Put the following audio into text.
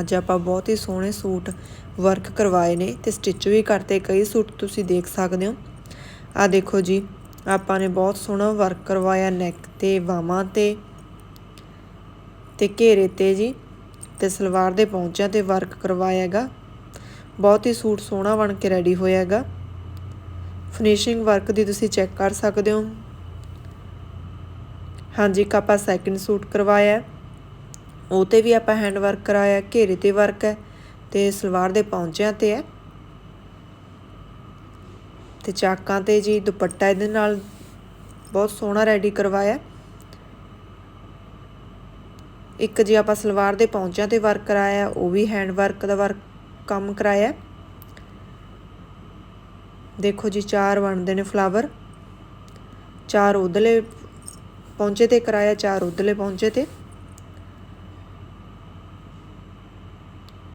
ਅੱਜ ਆਪਾਂ ਬਹੁਤ ਹੀ ਸੋਹਣੇ ਸੂਟ ਵਰਕ ਕਰਵਾਏ ਨੇ ਤੇ ਸਟਿਚ ਵੀ ਕਰਤੇ, ਕਈ ਸੂਟ ਤੁਸੀਂ ਦੇਖ ਸਕਦੇ ਹੋ। ਆ ਦੇਖੋ ਜੀ, ਆਪਾਂ ਨੇ ਬਹੁਤ ਸੋਹਣਾ ਵਰਕ ਕਰਵਾਇਆ ਨੈਕ ਤੇ, ਬਾਹਾਂ ਤੇ ਤੇ ਘੇਰੇ ਤੇ ਜੀ, ਤੇ ਸਲਵਾਰ ਦੇ ਪੌਂਚਿਆਂ ਤੇ ਵਰਕ ਕਰਵਾਇਆ ਹੈਗਾ। ਬਹੁਤ ਹੀ ਸੂਟ ਸੋਹਣਾ ਬਣ ਕੇ ਰੈਡੀ ਹੋਇਆ ਹੈਗਾ। ਫਿਨਿਸ਼ਿੰਗ ਵਰਕ ਦੀ ਤੁਸੀਂ ਚੈੱਕ ਕਰ ਸਕਦੇ ਹੋ। ਹਾਂਜੀ, ਇੱਕ ਆਪਾਂ ਸੈਕਿੰਡ ਸੂਟ ਕਰਵਾਇਆ। ਉਹ ਤੇ ਵੀ ਆਪਾਂ ਹੈਂਡ ਵਰਕ ਕਰਾਇਆ, ਘੇਰੇ ਤੇ ਵਰਕ ਹੈ ਤੇ ਸਲਵਾਰ ਦੇ ਪੌਂਚਿਆਂ ਤੇ ਹੈ। ਤੇ ਚਾਕਾਂ ਤੇ ਜੀ ਦੁਪੱਟਾ ਇਹਦੇ ਨਾਲ ਬਹੁਤ ਸੋਹਣਾ ਰੈਡੀ ਕਰਵਾਇਆ। ਇੱਕ ਜੀ ਆਪਾਂ ਸਲਵਾਰ ਦੇ ਪੌਂਚਿਆਂ ਤੇ ਵਰਕ ਕਰਾਇਆ, ਉਹ ਵੀ ਹੈਂਡ ਵਰਕ ਦਾ ਵਰਕ ਕੰਮ ਕਰਾਇਆ। ਦੇਖੋ ਜੀ ਚਾਰ ਬਣਦੇ ਨੇ ਫਲਾਵਰ ਚਾਰ ਉਧਲੇ ਪੌਂਚੇ ਤੇ ਕਰਾਇਆ, ਚਾਰ ਉਧਲੇ ਪੌਂਚੇ ਤੇ।